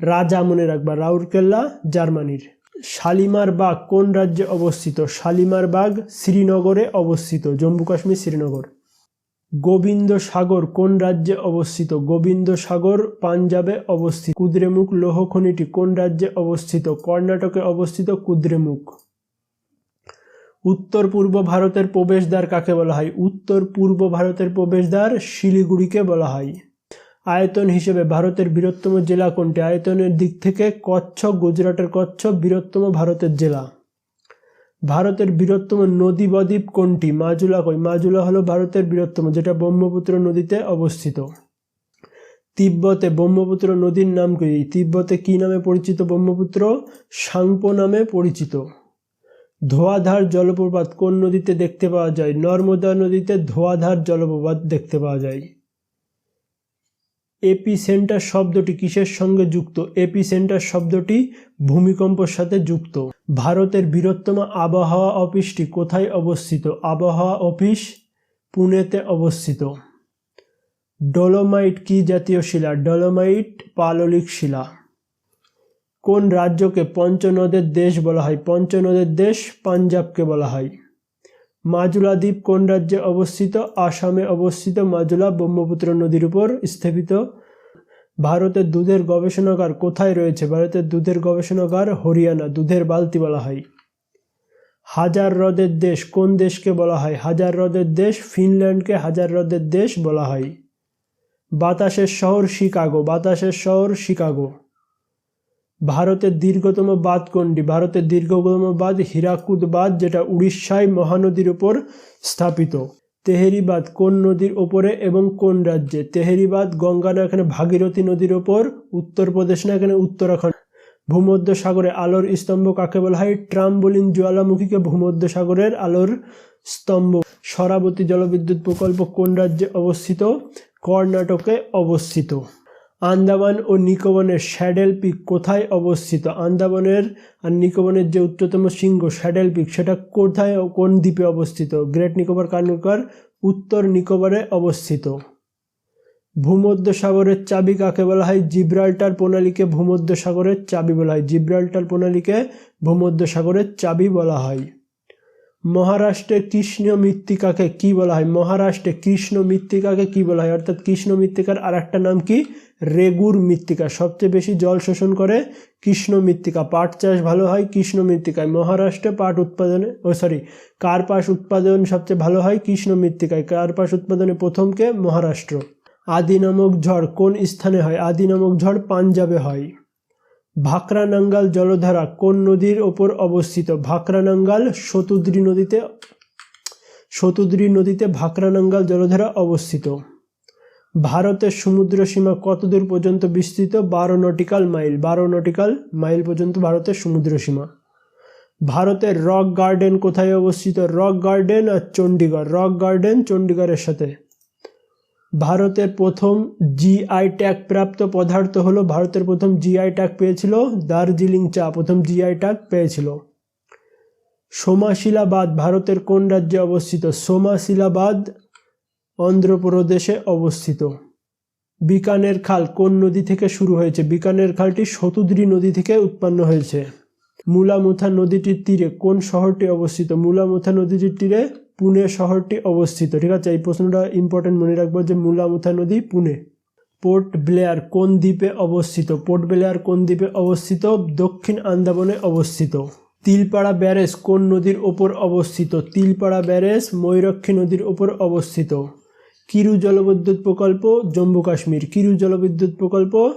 রাজা মনে রাখবা রাউরকেল্লা জার্মানির। শালিমার বাগ কোন রাজ্যে অবস্থিত? শালিমার বাগ শ্রীনগরে অবস্থিত, জম্মু কাশ্মীর, শ্রীনগর। গোবিন্দ সাগর কোন রাজ্যে অবস্থিত? গোবিন্দ সাগর পাঞ্জাবে অবস্থিত। কুদ্রেমুখ লৌহ খনিটি কোন রাজ্যে অবস্থিত? কর্ণাটকে অবস্থিত কুদ্রেমুখ। উত্তর পূর্ব ভারতের প্রবেশদ্বার কাকে বলা হয়? উত্তর পূর্ব ভারতের প্রবেশদ্বার শিলিগুড়িকে বলা হয়। আয়তন হিসেবে ভারতের বৃহত্তম জেলা কোনটি? আয়তনের দিক থেকে কচ্ছ গুজরাটের কচ্ছ বৃহত্তম ভারতের জেলা। ভারতের বৃহত্তম নদী বদ্বীপ কোনটি? মাজুলা কই? মাজুলা হলো ভারতের বৃহত্তম, যেটা ব্রহ্মপুত্র নদীতে অবস্থিত। তিব্বতে ব্রহ্মপুত্র নদীর নাম কি তিব্বতে কি নামে পরিচিত ব্রহ্মপুত্র? সাংপো নামে পরিচিত। ধোয়াধার জলপ্রপাত কোন নদীতে দেখতে পাওয়া যায়? নর্মদা নদীতে ধোয়াধার জলপ্রপাত দেখতে পাওয়া যায়। এপিসেন্টার শব্দটি কিসের সঙ্গে যুক্ত? এপিসেন্টার শব্দটি ভূমিকম্পের সাথে যুক্ত। ভারতের বৃহত্তম আবহাওয়া অফিসটি কোথায় অবস্থিত? আবহাওয়া অফিস পুনেতে অবস্থিত। ডলোমাইট কি জাতীয় শিলা? ডলোমাইট পাললিক শিলা। কোন রাজ্যকে পঞ্চনদের দেশ বলা হয়? পঞ্চনদের দেশ পাঞ্জাবকে বলা হয়। মাজুলা দ্বীপ কোন রাজ্যে অবস্থিত? আসামে অবস্থিত। মাজুলা ব্রহ্মপুত্র নদীর উপর স্থাপিত ভারতের দুধের গবেষণাগার কোথায় রয়েছে? ভারতের দুধের গবেষণাগার হরিয়ানা, দুধের বালতি বলা হয়। হাজার হ্রদের দেশ কোন দেশকে বলা হয়? হাজার হ্রদের দেশ ফিনল্যান্ডকে হাজার হ্রদের দেশ বলা হয়। বাতাসের শহর শিকাগো, বাতাসের শহর শিকাগো। ভারতের দীর্ঘতম বাঁধ কোনটি ভারতের দীর্ঘতম বাঁধ হীরাকুদ বাঁধ, যেটা উড়িষ্যায় মহানদীর ওপর স্থাপিত। তেহেরি বাঁধ কোন নদীর ওপরে এবং কোন রাজ্যে? তেহেরিবাদ, গঙ্গা না এখানে ভাগীরথী নদীর ওপর? উত্তরপ্রদেশ না এখানে উত্তরাখণ্ড? ভূমধ্য সাগরে আলোর স্তম্ভ কাকে বলা হয়? ট্রাম্বলিন জ্বালামুখীকে ভূমধ্য সাগরের আলোর স্তম্ভ। সরাবতী জলবিদ্যুৎ প্রকল্প কোন রাজ্যে অবস্থিত? কর্ণাটকে অবস্থিত। আন্দামান ও নিকোবনের শ্যাডেল পিক কোথায় অবস্থিত? আন্দামানের আর নিকোবনের যে উচ্চতম শৃঙ্গ শ্যাডেল পিক, সেটা কোথায় ও কোন দ্বীপে অবস্থিত? গ্রেট নিকোবর কার্নিকার উত্তর নিকোবরে অবস্থিত। ভূমধ্য সাগরের চাবি কাকে বলা হয়? জিব্রাল্টার প্রণালীকে ভূমধ্য সাগরের চাবি বলা হয়। জিব্রাল্টার প্রণালীকে ভূমধ্য সাগরের চাবি বলা হয়। মহারাষ্ট্রের কৃষ্ণ মৃত্তিকাকে কি বলা হয়? মহারাষ্ট্রে কৃষ্ণ মৃত্তিকাকে কি বলা হয়? অর্থাৎ কৃষ্ণ মৃত্তিকার আর একটা নাম কি? রেগুর মৃত্তিকা। সবচেয়ে বেশি জল শোষণ করে কৃষ্ণ মৃত্তিকা। পাট চাষ ভালো হয় কৃষ্ণ মৃত্তিকায়। মহারাষ্ট্রে পাট উৎপাদনে, ও সরি, কার্পাস উৎপাদন সবচেয়ে ভালো হয় কৃষ্ণ মৃত্তিকায়। কার্পাস উৎপাদনে প্রথমকে মহারাষ্ট্র। আদি নামক ঝড় কোন স্থানে হয়? আদি নামক ঝড় পাঞ্জাবে হয়। ভাকরানাঙ্গাল জলধারা কোন নদীর ওপর অবস্থিত? ভাকরানাঙ্গাল শতুদ্রি নদীতে শতুদ্রি নদীতে ভাকরানাঙ্গাল জলধারা অবস্থিত। ভারতের সমুদ্র সীমা কতদূর পর্যন্ত বিস্তৃত? বারো নটিক্যাল মাইল। বারো নটিক্যাল মাইল পর্যন্ত ভারতের সমুদ্র সীমা। ভারতের রক গার্ডেন কোথায় অবস্থিত? রক গার্ডেন আর চণ্ডীগড় রক গার্ডেন চণ্ডীগড়ের সাথে। ভারতের প্রথম জিআই ট্যাগ প্রাপ্ত পদার্থ হলো, ভারতের প্রথম জিআই ট্যাগ পেয়েছিল, দার্জিলিং চা প্রথম জিআই ট্যাগ পেয়েছিল। সোমাশিলাবাদ ভারতের কোন রাজ্যে অবস্থিত? সোমাশিলাবাদ অন্ধ্রপ্রদেশে অবস্থিত। বিকানের খাল কোন নদী থেকে শুরু হয়েছে? বিকানের খালটি শতুদ্রি নদী থেকে উৎপন্ন হয়েছে। মুলামুথা নদীটির তীরে কোন শহরটি অবস্থিত? মুলামুথা নদীটির তীরে পুনে শহরটি অবস্থিত। ঠিক আছে, এই প্রশ্নটা ইম্পর্টেন্ট মনে রাখব যে মুলামুথা নদী পুনে। পোর্ট ব্লেয়ার কোন দ্বীপে অবস্থিত? পোর্ট ব্লেয়ার কোন দ্বীপে অবস্থিত? দক্ষিণ আন্দামানে অবস্থিত। তিলপাড়া ব্যারেজ কোন নদীর ওপর অবস্থিত? তিলপাড়া ব্যারেজ ময়ূরক্ষী নদীর ওপর অবস্থিত। কিরু জলবিদ্যুৎ প্রকল্প, জম্মু কাশ্মীর। কিরু জলবিদ্যুৎ প্রকল্প,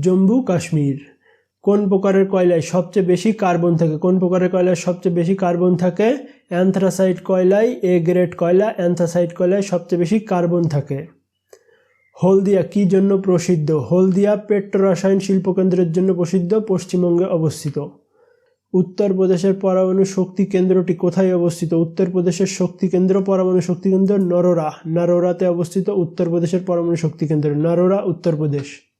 জম্মু কাশ্মীর। কোন প্রকারের কয়লায় সবচেয়ে বেশি কার্বন থাকে? কোন প্রকারের কয়লায় সবচেয়ে বেশি কার্বন থাকে? অ্যান্থ্রাসাইট কয়লায় এ গ্রেড কয়লা, অ্যান্থ্রাসাইট কয়লায় সবচেয়ে বেশি কার্বন থাকে। হলদিয়া, কি জন্য প্রসিদ্ধ? হলদিয়া পেট্রোরসায়ন শিল্পকেন্দ্রের জন্য প্রসিদ্ধ, পশ্চিমবঙ্গে অবস্থিত। উত্তরপ্রদেশের পরমাণু শক্তি কেন্দ্রটি কোথায় অবস্থিত? উত্তরপ্রদেশের শক্তি কেন্দ্র, পরমাণু শক্তি কেন্দ্র নরোরা। নরোরাতে অবস্থিত উত্তরপ্রদেশের পরমাণু শক্তি কেন্দ্র। নরোরা উত্তরপ্রদেশ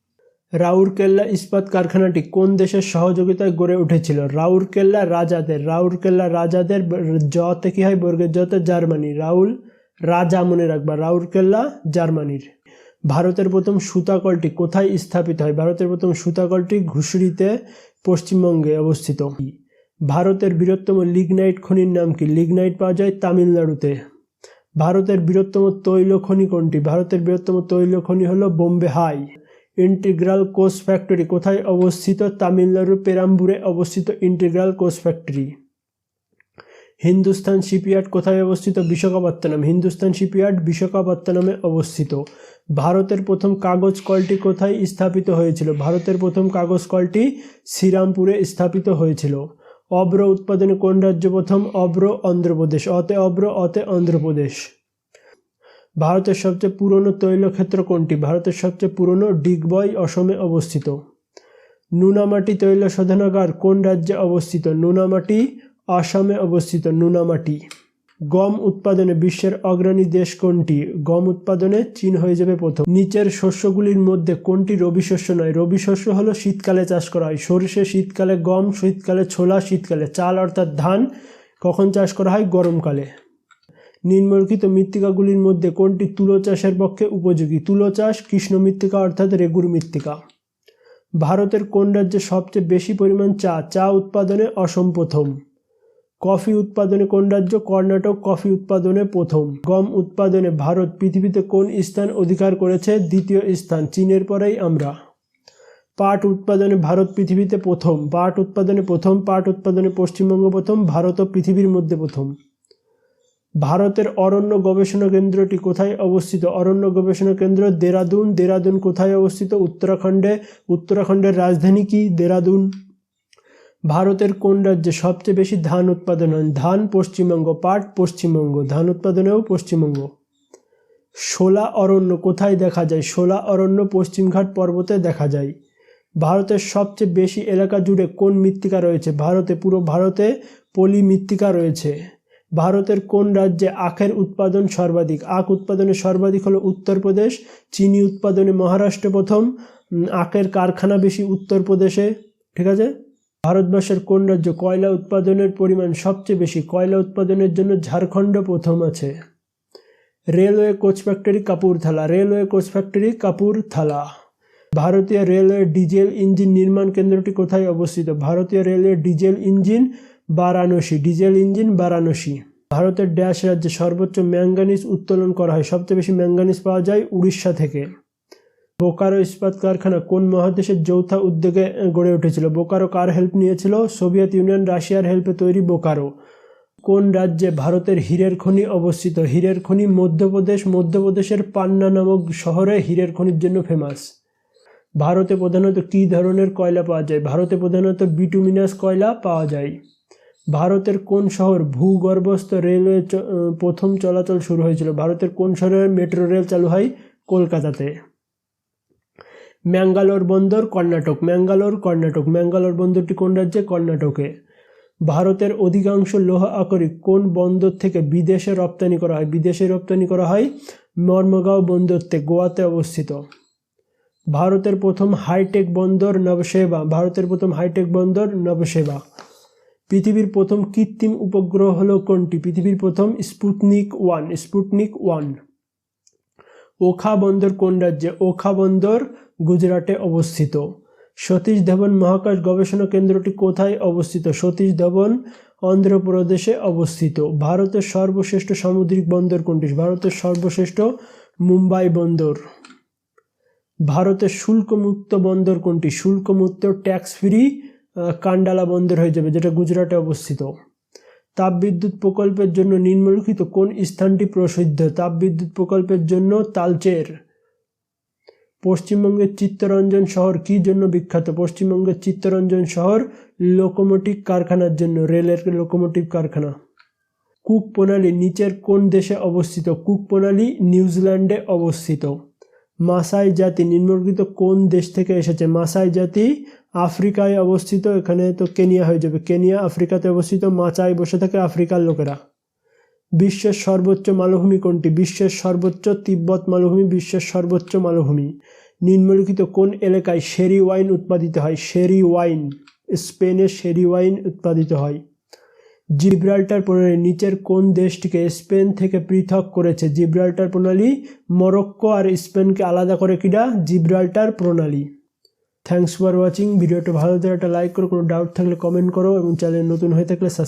রাউরকেল্লা ইস্পাত কারখানাটি কোন দেশের সহযোগিতায় গড়ে উঠেছিল? রাউরকেল্লা রাজাদের রাউরকেল্লা রাজাদের জতে কি হয় বর্গের জতে জার্মানি, রাউল রাজা মনে রাখবা রাউরকেল্লা জার্মানির। ভারতের প্রথম সুতাকলটি কোথায় স্থাপিত হয়? ভারতের প্রথম সুতাকলটি ঘুষড়িতে পশ্চিমবঙ্গে অবস্থিত। ভারতের বৃহত্তম লিগনাইট খনির নাম কি? লিগনাইট পাওয়া যায় তামিলনাড়ুতে। ভারতের বৃহত্তম তৈল খনি কোনটি? ভারতের বৃহত্তম তৈল খনি হলো Bombay High. Integral coach factory. কোথায় অবস্থিত? তামিলনাড়ুর পেরাম্বুরে অবস্থিত integral coach factory. Hindustan shipyard কোথায় অবস্থিত? বিশাখাপত্তনম। হিন্দুস্তান শিপইয়ার্ড বিশাখাপত্তনমে অবস্থিত। ভারতের প্রথম কাগজ কলটি কোথায় স্থাপিত হয়েছিল? ভারতের প্রথম কাগজ কলটি শ্রীরামপুরে স্থাপিত হয়েছিল। অব্র উৎপাদনে কোন রাজ্য প্রথম? অব্র অন্ধ্রপ্রদেশ। অতে অব্র, অতে অন্ধ্রপ্রদেশ। ভারতের সবচেয়ে পুরনো তৈলক্ষেত্র কোনটি? ভারতের সবচেয়ে পুরনো ডিগবয় অসমে অবস্থিত। নুনামাটি তৈল শোধনাগার কোন রাজ্যে অবস্থিত? নুনামাটি আসামে অবস্থিত। নুনামাটি। গম উৎপাদনে বিশ্বের অগ্রণী দেশ কোনটি? গম উৎপাদনে চীন হয়ে যাবে প্রথম। নিচের শস্যগুলির মধ্যে কোনটি রবি শস্য নয়? রবি শস্য হলো শীতকালে চাষ করা হয়। সরিষে শীতকালে গম, শীতকালে ছোলা, শীতকালে চাল, অর্থাৎ ধান। কখন চাষ করা হয়? গরমকালে। নিম্নলিখিত মৃত্তিকাগুলির মধ্যে কোনটি তুলো চাষের পক্ষে উপযোগী? তুলো চাষ কৃষ্ণ মৃত্তিকা অর্থাৎ রেগুর মৃত্তিকা। ভারতের কোন রাজ্যে সবচেয়ে বেশি পরিমাণ চা? চা উৎপাদনে অসম প্রথম। কফি উৎপাদনে কোন রাজ্য? কর্ণাটক কফি উৎপাদনে প্রথম। গম উৎপাদনে ভারত পৃথিবীতে কোন স্থান অধিকার করেছে? দ্বিতীয় স্থান চীনের পরেই আমরা। পাট উৎপাদনে ভারত পৃথিবীতে প্রথম। পাট উৎপাদনে প্রথম, পাট উৎপাদনে পশ্চিমবঙ্গ প্রথম, ভারত ও পৃথিবীর মধ্যে প্রথম। ভারতের অরণ্য গবেষণা কেন্দ্রটি কোথায় অবস্থিত? অরণ্য গবেষণা কেন্দ্র দেরাদুন। দেরাদুন কোথায় অবস্থিত? উত্তরাখণ্ডে। উত্তরাখণ্ডের রাজধানী কি? দেরাদুন। ভারতের কোন রাজ্যে সবচেয়ে বেশি ধান উৎপাদন হয়? ধান পশ্চিমবঙ্গ, পাট পশ্চিমবঙ্গ, ধান উৎপাদনেও পশ্চিমবঙ্গ। শোলা অরণ্য কোথায় দেখা যায়? শোলা অরণ্য পশ্চিমঘাট পর্বতে দেখা যায়। ভারতের সবচেয়ে বেশি এলাকা জুড়ে কোন মৃত্তিকা রয়েছে? ভারতে পুরো ভারতে পলি মৃত্তিকা রয়েছে। ভারতের কোন রাজ্যে আখের উৎপাদন সর্বাধিক? আখ উৎপাদনে সর্বাধিক হলো উত্তরপ্রদেশ চিনি উৎপাদনে মহারাষ্ট্র প্রথম আখের কারখানা বেশি উত্তরপ্রদেশে ঠিক আছে? ভারতবর্ষের কোন রাজ্য কয়লা উৎপাদনের পরিমাণ সবচেয়ে বেশি? কয়লা উৎপাদনের জন্য ঝাড়খণ্ড প্রথম আছে। Railway coach factory Kapurthala, railway coach factory Kapurthala. ভারতীয় রেলওয়ে ডিজেল ইঞ্জিন নির্মাণ কেন্দ্রটি কোথায় অবস্থিত? ভারতীয় railway diesel engine Varanasi, diesel engine Varanasi. ভারতের ড্যাশ রাজ্যে সর্বোচ্চ ম্যাঙ্গানিজ উত্তোলন করা হয়। সবচেয়ে বেশি ম্যাঙ্গানিজ পাওয়া যায় উড়িষ্যা থেকে। বোকারো ইস্পাত কারখানা কোন মহাদেশের যৌথা উদ্যোগে গড়ে উঠেছিল? বোকারো কার হেল্প নিয়েছিল? সোভিয়েত ইউনিয়ন, রাশিয়ার হেল্পে তৈরি বোকারো। কোন রাজ্যে ভারতের হীরের খনি অবস্থিত? হীরের খনি মধ্যপ্রদেশ, মধ্যপ্রদেশের পান্না নামক শহরে হীরের খনির জন্য ফেমাস। ভারতে প্রধানত কী ধরনের কয়লা পাওয়া যায়? ভারতে প্রধানত বিটুমিনাস কয়লা পাওয়া যায়। ভারতের কোন শহর ভূগর্ভস্থ রেলওয়ে প্রথম চলাচল শুরু হয়েছিল? ভারতের কোন শহরে মেট্রো রেল চালু হয়? কলকাতাতে। ম্যাঙ্গালোর বন্দর, কর্ণাটক। ম্যাঙ্গালোর কর্ণাটক। ম্যাঙ্গালোর বন্দরটি কোন রাজ্যে? কর্ণাটকে। ভারতের অধিকাংশ লোহ আকরিক কোন বন্দর থেকে বিদেশে রপ্তানি করা হয়? বিদেশে রপ্তানি করা হয় মর্মগাঁও বন্দরতে, গোয়াতে অবস্থিত। ভারতের প্রথম হাইটেক বন্দর নবসেবা। ভারতের প্রথম হাইটেক বন্দর নবসেবা। পৃথিবীর প্রথম কৃত্রিম উপগ্রহ হলো কোনটি? পৃথিবীর প্রথম Sputnik one Sputnik one. Okha বন্দর কোন রাজ্যে? ওখা বন্দর গুজরাটে অবস্থিত। সতীশ ধবন মহাকাশ গবেষণা কেন্দ্রটি কোথায় অবস্থিত? সতীশ ধবন অন্ধ্রপ্রদেশে অবস্থিত। ভারতের সর্বশ্রেষ্ঠ সামুদ্রিক বন্দর কোনটি? ভারতের সর্বশ্রেষ্ঠ মুম্বাই বন্দর। ভারতের শুল্কমুক্ত বন্দর কোনটি? শুল্কমুক্ত ট্যাক্স ফ্রি কান্ডালা বন্দর হয়ে যাবে, যেটা গুজরাটে অবস্থিত। তাপবিদ্যুৎ প্রকল্পের জন্য নিম্নলিখিত কোন স্থানটি প্রসিদ্ধ? তাপবিদ্যুৎ প্রকল্পের জন্য তালচের। পশ্চিমবঙ্গের চিত্তরঞ্জন শহর কী জন্য বিখ্যাত? পশ্চিমবঙ্গের চিত্তরঞ্জন শহর লোকোমোটিভ কারখানার জন্য, রেলের লোকোমোটিভ কারখানা। কুক প্রণালী নিচের কোন দেশে অবস্থিত? কুক প্রণালী নিউজিল্যান্ডে অবস্থিত। মাসাই জাতি নিম্নলিখিত কোন দেশ থেকে এসেছে? মাসাই জাতি আফ্রিকায় অবস্থিত এখানে তো কেনিয়া হয়ে যাবে। কেনিয়া আফ্রিকাতে অবস্থিত, মাচায় বসে থাকে আফ্রিকার লোকেরা। বিশ্বের সর্বোচ্চ মালভূমি কোনটি? বিশ্বের সর্বোচ্চ তিব্বত মালভূমি, বিশ্বের সর্বোচ্চ মালভূমি। নিম্নলিখিত কোন এলাকায় শেরি ওয়াইন উৎপাদিত হয়? শেরি ওয়াইন, স্পেনে শেরি ওয়াইন উৎপাদিত হয়। জিব্রাল্টার প্রণালী, নিচের কোন দেশটিকে স্পেন থেকে পৃথক করেছে? জিব্রাল্টার প্রণালী, মরক্কো আর স্পেনকে আলাদা করে কিনা? জিব্রাল্টার প্রণালী। থ্যাংকস ফর ওয়াচিং ভিডিওটা ভালো লাগলে একটা লাইক করো, কোনো ডাউট থাকলে কমেন্ট করো এবং চ্যানেল নতুন হয়ে থাকলে সাবস্ক্রাইব